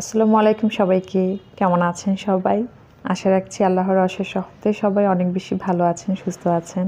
আসসালামু আলাইকুম সবাইকে। কেমন আছেন সবাই? আশা রাখছি আল্লাহর অশেষ সহতে সবাই অনেক বেশি ভালো আছেন, সুস্থ আছেন।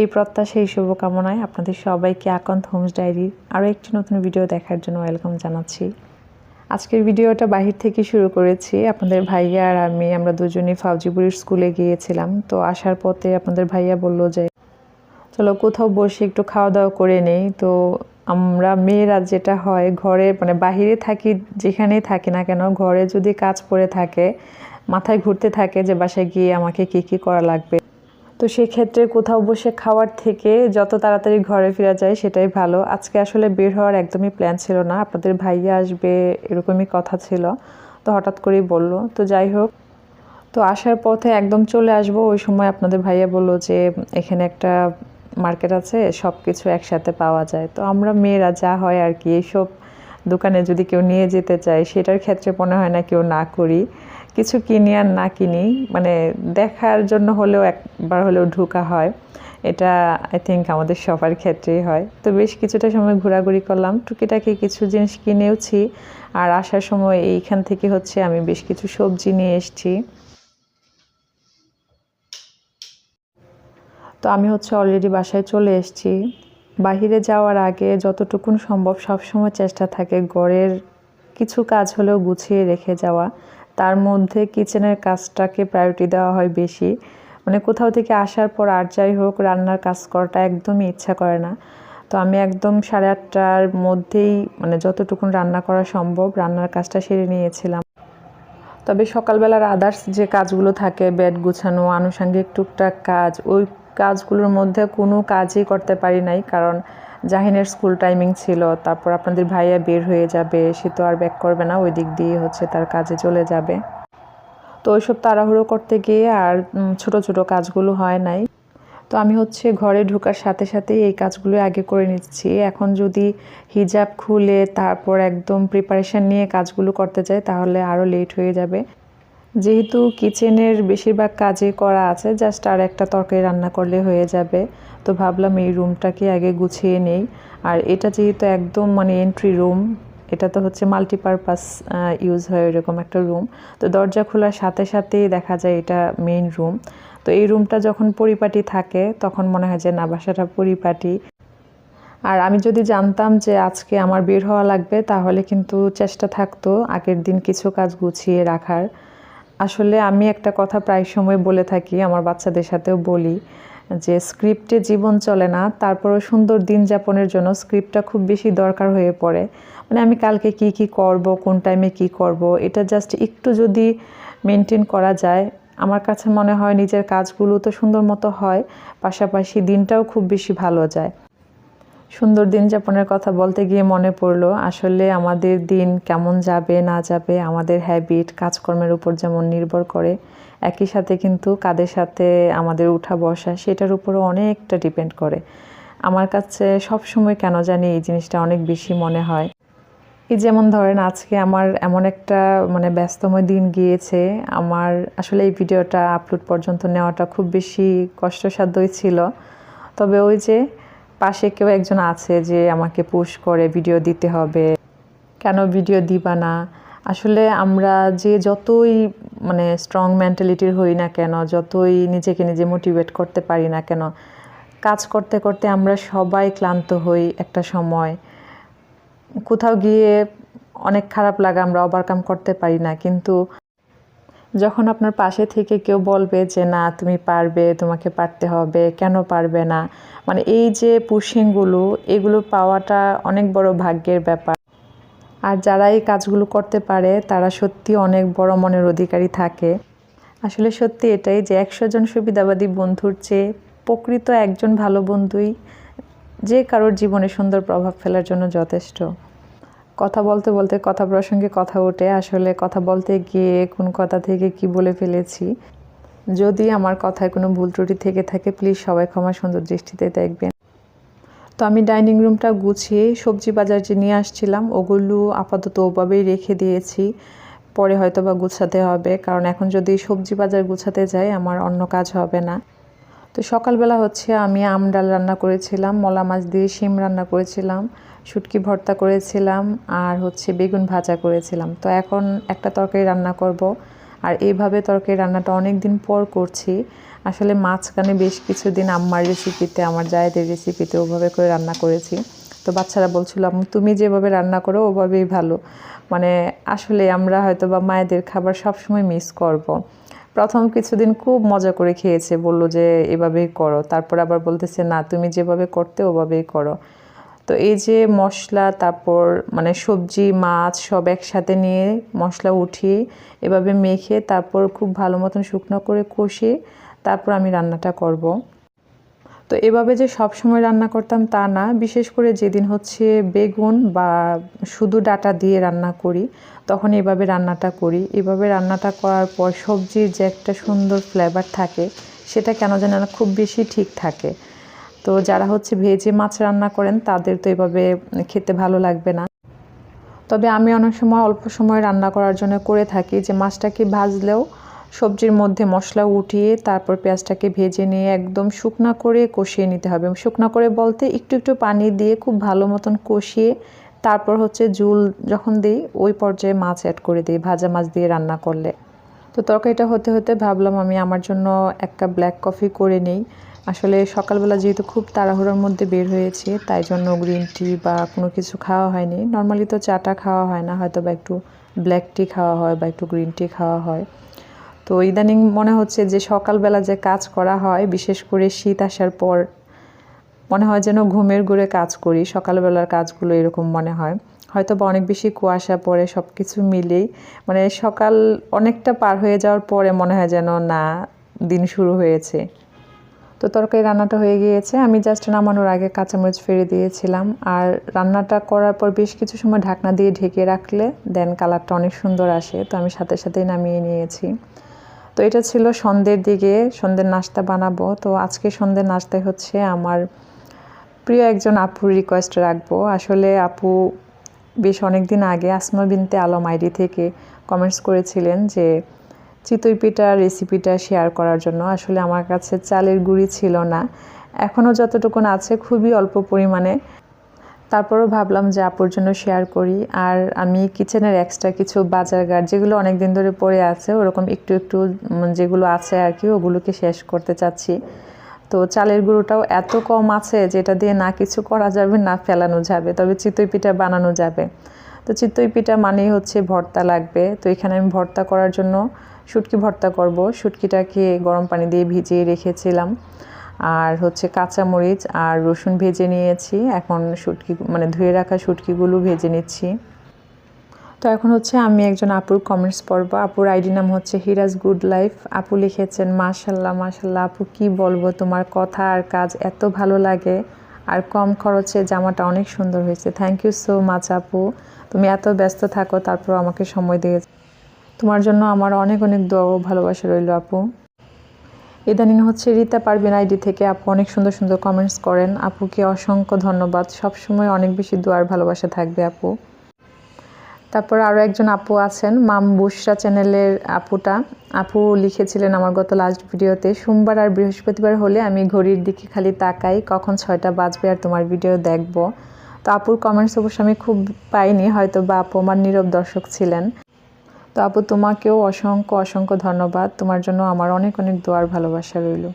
এই প্রত্যাশা এই শুভকামনায় আপনাদের সবাইকে আকন্ত হোমস ডায়েরির আরও একটি নতুন ভিডিও দেখার জন্য ওয়েলকাম জানাচ্ছি। আজকের ভিডিওটা বাহির থেকে শুরু করেছি। আপনাদের ভাইয়া আর আমি, আমরা দুজনেই ফাউজিপুরের স্কুলে গিয়েছিলাম। তো আসার পথে আপনাদের ভাইয়া বলল যে, চলো কোথাও বসে একটু খাওয়া দাওয়া করে নেই। তো আমরা মেয়েরা যেটা হয়, ঘরে মানে বাহিরে থাকি, যেখানেই থাকি না কেন, ঘরে যদি কাজ পড়ে থাকে, মাথায় ঘুরতে থাকে যে বাসায় গিয়ে আমাকে কি কি করা লাগবে। তো সেক্ষেত্রে কোথাও বসে খাওয়ার থেকে যত তাড়াতাড়ি ঘরে ফেরা যায় সেটাই ভালো। আজকে আসলে বের হওয়ার একদমই প্ল্যান ছিল না। আপনাদের ভাইয়া আসবে এরকমই কথা ছিল। তো হঠাৎ করেই বলল। তো যাই হোক, তো আসার পথে একদম চলে আসব। ওই সময় আপনাদের ভাইয়া বলল যে, এখানে একটা মার্কেট আছে সব কিছু একসাথে পাওয়া যায়। তো আমরা মেয়েরা যা হয় আর কি এইসব দোকানে যদি কেউ নিয়ে যেতে চায়, সেটার ক্ষেত্রে মনে হয় না কেউ না করি। কিছু কিনি আর না কিনি মানে দেখার জন্য হলেও একবার হলেও ঢোকা হয়। এটা আই থিঙ্ক আমাদের সবার ক্ষেত্রেই হয়। তো বেশ কিছুটা সময় ঘোরাঘুরি করলাম। টুকিটাকি কিছু জিনিস কিনেওছি। আর আসার সময় এইখান থেকে হচ্ছে আমি বেশ কিছু সবজি নিয়ে এসেছি। তো আমি হচ্ছে অলরেডি বাসায় চলে এসেছি। বাহিরে যাওয়ার আগে যতটুকুন সম্ভব সবসময় চেষ্টা থাকে ঘরের কিছু কাজ হলেও গুছিয়ে রেখে যাওয়া। তার মধ্যে কিচেনের কাজটাকে প্রায়োরিটি দেওয়া হয় বেশি। মানে কোথাও থেকে আসার পর আর যাই হোক, রান্নার কাজ করাটা একদমই ইচ্ছা করে না। তো আমি একদম সাড়ে আটটার মধ্যেই মানে যতটুকুন রান্না করা সম্ভব রান্নার কাজটা সেরে নিয়েছিলাম। তবে সকালবেলার আদার্স যে কাজগুলো থাকে বেড গুছানো, আনুষঙ্গিক টুকটাক কাজ, ওই কাজগুলোর মধ্যে কোনো কাজই করতে পারি নাই, কারণ জাহিনের স্কুল টাইমিং ছিল, তারপর আপনাদের ভাইয়া বের হয়ে যাবে, সে তো আর ব্যাক করবে না ওই দিক দিয়ে হচ্ছে তার কাজে চলে যাবে। তো ওইসব তাড়াহুড়ো করতে গিয়ে আর ছোট ছোট কাজগুলো হয় নাই। তো আমি হচ্ছে ঘরে ঢোকার সাথে সাথেই এই কাজগুলো আগে করে নিচ্ছি। এখন যদি হিজাব খুলে তারপর একদম প্রিপারেশান নিয়ে কাজগুলো করতে যাই, তাহলে আরও লেট হয়ে যাবে। যেহেতু কিচেনের বেশিরভাগ কাজই করা আছে জাস্ট আর একটা তরকারি রান্না করলে হয়ে যাবে। তো ভাবলাম এই রুমটাকে আগে গুছিয়ে নেই। আর এটা যেহেতু একদম মানে এন্ট্রি রুম এটা তো হচ্ছে মাল্টিপারপাস ইউজ হয় এরকম একটা রুম তো দরজা খোলার সাথে সাথেই দেখা যায় এটা মেইন রুম তো এই রুমটা যখন পরিপাটি থাকে, তখন মনে হয় যে না, বাসাটা পরিপাটি। আর আমি যদি জানতাম যে আজকে আমার বের হওয়া লাগবে, তাহলে কিন্তু চেষ্টা থাকতো আগের দিন কিছু কাজ গুছিয়ে রাখার। আসলে আমি একটা কথা প্রায় সময় বলে থাকি, আমার বাচ্চাদের সাথেও বলি যে স্ক্রিপ্টে জীবন চলে না, তারপরও সুন্দর দিন যাপনের জন্য স্ক্রিপ্টটা খুব বেশি দরকার হয়ে পড়ে। মানে আমি কালকে কি কি করব, কোন টাইমে কি করব, এটা জাস্ট একটু যদি মেনটেন করা যায়, আমার কাছে মনে হয় নিজের কাজগুলো তো সুন্দর মতো হয়, পাশাপাশি দিনটাও খুব বেশি ভালো যায়। সুন্দর দিন যাপনের কথা বলতে গিয়ে মনে পড়ল, আসলে আমাদের দিন কেমন যাবে, না যাবে, আমাদের হ্যাবিট কাজকর্মের উপর যেমন নির্ভর করে, একই সাথে কিন্তু কাদের সাথে আমাদের উঠা বসা সেটার উপরও অনেকটা ডিপেন্ড করে। আমার কাছে সব সময় কেন জানি এই জিনিসটা অনেক বেশি মনে হয়। এই যেমন ধরেন আজকে আমার এমন একটা মানে ব্যস্তময় দিন গিয়েছে, আমার আসলে এই ভিডিওটা আপলোড পর্যন্ত নেওয়াটা খুব বেশি কষ্টসাধ্যই ছিল। তবে ওই যে পাশে কেউ একজন আছে যে আমাকে পুশ করে ভিডিও দিতে হবে। কেন ভিডিও দিবা না? আসলে আমরা যে যতই মানে স্ট্রং মেন্টালিটির হই না কেন, যতই নিজেকে নিজে মোটিভেট করতে পারি না কেন, কাজ করতে করতে আমরা সবাই ক্লান্ত হই একটা সময়। কোথাও গিয়ে অনেক খারাপ লাগা আমরা ওভারকাম করতে পারি না, কিন্তু যখন আপনার পাশে থেকে কেউ বলবে যে, না, তুমি পারবে, তোমাকে পারতে হবে, কেন পারবে না? মানে এই যে পুশিংগুলো এগুলো পাওয়াটা অনেক বড় ভাগ্যের ব্যাপার। আর যারা এই কাজগুলো করতে পারে, তারা সত্যি অনেক বড় মনের অধিকারী থাকে। আসলে সত্যি এটাই যে, একশো জন সুবিধাবাদী বন্ধুর চেয়ে প্রকৃত একজন ভালো বন্ধুই যে কারোর জীবনে সুন্দর প্রভাব ফেলার জন্য যথেষ্ট। কথা বলতে বলতে, কথা প্রসঙ্গে কথা ওঠে। আসলে কথা বলতে গিয়ে কোন কথা থেকে কি বলে ফেলেছি? যদি আমার কথায় কোনো ভুল ত্রুটি থেকে থাকে প্লিজ সবাই ক্ষমা সুন্দর দৃষ্টিতে দেখবেন। তো আমি ডাইনিং রুমটা গুছিয়ে সবজি বাজার যে নিয়ে আসছিলাম, ওগুলো আপাতত ওভাবেই রেখে দিয়েছি। পরে হয়তো বা গুছাতে হবে, কারণ এখন যদি সবজি বাজার গুছাতে যাই, আমার অন্য কাজ হবে না। তো সকালবেলা হচ্ছে আমি আম ডাল রান্না করেছিলাম, মলা মাছ দিয়ে শিম রান্না করেছিলাম। শুটকি ভর্তা করেছিলাম আর হচ্ছে বেগুন ভাজা করেছিলাম। তো এখন একটা তরকারি রান্না করব। আর এইভাবে তরকারি রান্নাটা অনেক দিন পর করছি। আসলে মাঝখানে বেশ কিছুদিন আম্মার রেসিপিতে আমার জায়েদের রেসিপিতে ওভাবে করে রান্না করেছি। তো বাচ্চারা বলছিল তুমি যেভাবে রান্না করো, ওভাবেই ভালো। মানে আসলে আমরা হয়তো বা মায়েদের খাবার সবসময় মিস করব। প্রথম কিছুদিন খুব মজা করে খেয়েছে, বলল যে, এভাবেই করো। তারপর আবার বলতেছে, না, তুমি যেভাবে করতে, ওভাবেই করো। তো এই যে মশলা, তারপর মানে সবজি, মাছ সব একসাথে নিয়ে মশলা উঠিয়ে এভাবে মেখে তারপর খুব ভালো মতন শুকনো করে কষিয়ে তারপর আমি রান্নাটা করব। তো এভাবে যে সব সময় রান্না করতাম তা না, বিশেষ করে যেদিন হচ্ছে বেগুন বা শুধু ডাটা দিয়ে রান্না করি, তখন এভাবে রান্নাটা করি এভাবে রান্নাটা করার পর সবজির যে একটা সুন্দর ফ্লেভার থাকে, সেটা কেন যেন না খুব বেশি ঠিক থাকে তো যারা হচ্ছে ভেজে মাছ রান্না করেন, তাদের তো এভাবে খেতে ভালো লাগবে না। তবে আমি অনেক সময় অল্প সময় রান্না করার জন্য করে থাকি যে মাছটাকে ভাজলেও সবজির মধ্যে মশলা উঠিয়ে তারপর পেঁয়াজটাকে ভেজে নিয়ে একদম শুকনা করে কষিয়ে নিতে হবে। শুকনা করে বলতে একটু একটু পানি দিয়ে খুব ভালো মতন কষিয়ে তারপর হচ্ছে জুল যখন দিই, ওই পর্যায়ে মাছ অ্যাড করে দিই ভাজা মাছ দিয়ে রান্না করলে। তো তরকারিটা হতে হতে ভাবলাম আমি আমার জন্য এক কাপ ব্ল্যাক কফি করে নিই। আসলে সকালবেলা যেহেতু খুব তাড়াহুড়োর মধ্যে বের হয়েছে, তাই জন্য গ্রিন টি বা কোনো কিছু খাওয়া হয়নি। নর্মালি তো চাটা খাওয়া হয় না হয়তো বা একটু ব্ল্যাক টি খাওয়া হয় বা একটু গ্রিন টি খাওয়া হয়। তো ইদানিং মনে হচ্ছে যে সকালবেলা যে কাজ করা হয়, বিশেষ করে শীত আসার পর, মনে হয় যেন ঘুমের ঘুরে কাজ করি, সকালবেলার কাজগুলো এরকম মনে হয়। হয়তো বা অনেক বেশি কুয়াশা পড়ে সব কিছু মিলেই মানে সকাল অনেকটা পার হয়ে যাওয়ার পরে মনে হয় যেন না, দিন শুরু হয়েছে। তো তরকারি রান্নাটা হয়ে গিয়েছে। আমি জাস্ট নামানোর আগে কাঁচামরিচ ফেলে দিয়েছিলাম। আর রান্নাটা করার পর বেশ কিছু সময় ঢাকনা দিয়ে ঢেকে রাখলে দেন কালারটা অনেক সুন্দর আসে। তো আমি সাথে সাথেই নামিয়ে নিয়েছি। তো এটা ছিল সন্ধ্যের দিকে, সন্ধ্যের নাস্তা বানাবো। তো আজকে সন্ধ্যের নাস্তায় হচ্ছে আমার প্রিয় একজন আপুর রিকোয়েস্ট রাখব। আসলে আপু বেশ অনেক দিন আগে আসমা বিনতে আলম আইডি থেকে কমেন্টস করেছিলেন যে চিতই পিঠা রেসিপিটা শেয়ার করার জন্য। আসলে আমার কাছে চালের গুঁড়ি ছিল না। এখনও যতটুকুন আছে খুবই অল্প পরিমাণে। তারপরও ভাবলাম যে আপুর জন্য শেয়ার করি। আর আমি কিচেনের এক্সট্রা কিছু বাজারঘাট যেগুলো অনেক দিন ধরে পড়ে আছে, ওরকম একটু একটু যেগুলো আছে আর কি, ওগুলোকে শেষ করতে চাচ্ছি। তো চালের গুঁড়োটাও এত কম আছে, যেটা দিয়ে না কিছু করা যাবে, না ফেলানো যাবে, তবে চিতই পিঠা বানানো যাবে। তো চিত্তই পিঠা মানেই হচ্ছে ভর্তা লাগবে। তো এখানে আমি ভর্তা করার জন্য শুটকি ভর্তা করব। শুটকিটাকে গরম পানি দিয়ে ভিজিয়ে রেখেছিলাম। আর হচ্ছে কাঁচামরিচ আর রসুন ভেজে নিয়েছি। এখন শুটকি মানে ধুয়ে রাখা শুটকিগুলো ভেজে নিচ্ছি। তো এখন হচ্ছে আমি একজন আপুর কমেন্টস পড়ব। আপুর আইডি নাম হচ্ছে হিরাজ গুড লাইফ। আপু লিখেছেন, মাশাল্লাহ মাশাল্লাহ, আপু কি বলব? তোমার কথা আর কাজ এত ভালো লাগে। আর কম খরচে জামাটা অনেক সুন্দর হয়েছে। থ্যাংক ইউ সো মাচ আপু। তুমি এত ব্যস্ত থাকো তারপর আমাকে সময় দিয়ে তোমার জন্য আমার অনেক অনেক দোয়া ও ভালোবাসা রইল, আপু। ইদানিং হচ্ছে রীতা পারবিন আইডি থেকে আপু অনেক সুন্দর সুন্দর কমেন্টস করেন। আপুকে অসংখ্য ধন্যবাদ। সবসময় অনেক বেশি দোয়ার ভালোবাসা থাকবে, আপু। তারপর আরও একজন আপু আছেন, মাম বুসরা চ্যানেলের আপুটা। আপু লিখেছিলেন আমার গত লাস্ট ভিডিওতে, সোমবার আর বৃহস্পতিবার হলে আমি ঘড়ির দিকে খালি তাকাই, কখন ছয়টা বাজবে আর তোমার ভিডিও দেখব। তো আপুর কমেন্টস অবশ্য আমি খুব পাইনি হয়তো বা আপু আমার নীরব দর্শক ছিলেন। তো আপু তোমাকেও অসংখ্য অসংখ্য ধন্যবাদ। তোমার জন্য আমার অনেক অনেক দোয়ার ভালোবাসা রইল।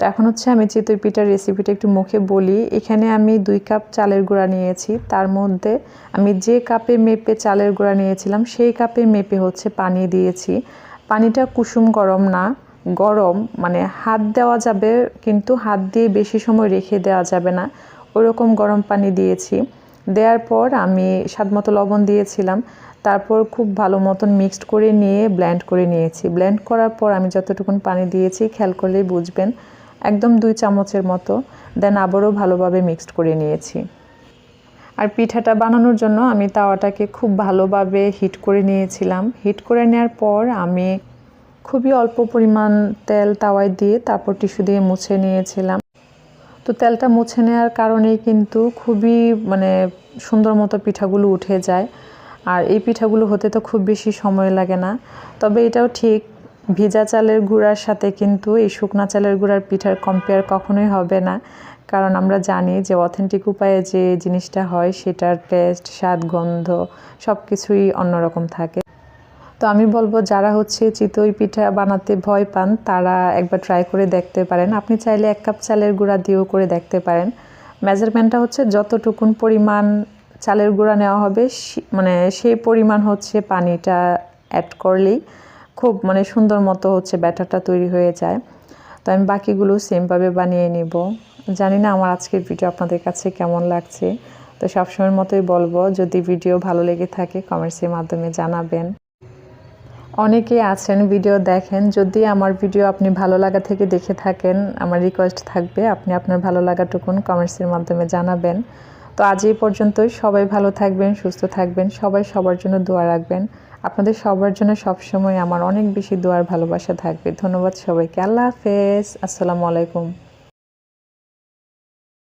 তো এখন হচ্ছে আমি চিতই পিঠার রেসিপিটা একটু মুখে বলি। এখানে আমি দুই কাপ চালের গুঁড়া নিয়েছি। তার মধ্যে আমি যে কাপে মেপে চালের গুঁড়া নিয়েছিলাম, সেই কাপে মেপে হচ্ছে পানি দিয়েছি। পানিটা কুসুম গরম না, গরম মানে হাত দেওয়া যাবে, কিন্তু হাত দিয়ে বেশি সময় রেখে দেওয়া যাবে না। ওরকম গরম পানি দিয়েছি। দেওয়ার পর আমি স্বাদ মতো লবণ দিয়েছিলাম। তারপর খুব ভালো মতন মিক্সড করে নিয়ে ব্ল্যান্ড করে নিয়েছি। ব্ল্যান্ড করার পর আমি যতটুকুন পানি দিয়েছি, খেয়াল করলেই বুঝবেন। একদম দুই চামচের মতো দেন আবারও ভালোভাবে মিক্সড করে নিয়েছি। আর পিঠাটা বানানোর জন্য আমি তাওয়াটাকে খুব ভালোভাবে হিট করে নিয়েছিলাম। হিট করে নেওয়ার পর আমি খুবই অল্প পরিমাণ তেল তাওয়ায় দিয়ে তারপর টিস্যু দিয়ে মুছে নিয়েছিলাম। তো তেলটা মুছে নেওয়ার কারণেই কিন্তু খুবই মানে সুন্দর মতো পিঠাগুলো উঠে যায়। আর এই পিঠাগুলো হতে তো খুব বেশি সময় লাগে না। তবে এটাও ঠিক ভিজা চালের গুঁড়ার সাথে কিন্তু এই শুকনা চালের গুঁড়ার পিঠার কম্পেয়ার কখনোই হবে না। কারণ আমরা জানি যে অথেন্টিক উপায়ে যে জিনিসটা হয়, সেটার টেস্ট স্বাদ, গন্ধ সব কিছুই অন্যরকম থাকে। তো আমি বলব, যারা হচ্ছে চিতই পিঠা বানাতে ভয় পান, তারা একবার ট্রাই করে দেখতে পারেন। আপনি চাইলে এক কাপ চালের গুঁড়া দিয়েও করে দেখতে পারেন। মেজারমেন্টটা হচ্ছে যতটুকুন পরিমাণ চালের গুঁড়া নেওয়া হবে মানে সেই পরিমাণ হচ্ছে পানিটা অ্যাড করলেই। খুব মানে সুন্দর মতো হচ্ছে ব্যাটারটা তৈরি হয়ে যায়। তো আমি বাকিগুলো সেমভাবে বানিয়ে নিব। জানি না আমার আজকের ভিডিও আপনাদের কাছে কেমন লাগছে। তো সবসময়ের মতোই বলব, যদি ভিডিও ভালো লেগে থাকে কমেন্টসের মাধ্যমে জানাবেন। অনেকেই আছেন ভিডিও দেখেন। যদি আমার ভিডিও আপনি ভালো লাগা থেকে দেখে থাকেন, আমার রিকোয়েস্ট থাকবে, আপনি আপনার ভালো লাগাটুকুন কমেন্টসের মাধ্যমে জানাবেন। তো আজ এই পর্যন্তই। সবাই ভালো থাকবেন, সুস্থ থাকবেন। সবাই সবার জন্য দোয়া রাখবেন। আপনাদের সবার জন্য সবসময় আমার অনেক বেশি দোয়ার ভালোবাসা থাকবে। ধন্যবাদ সবাইকে। আল্লাহ হাফেজ। আসসালামু আলাইকুম।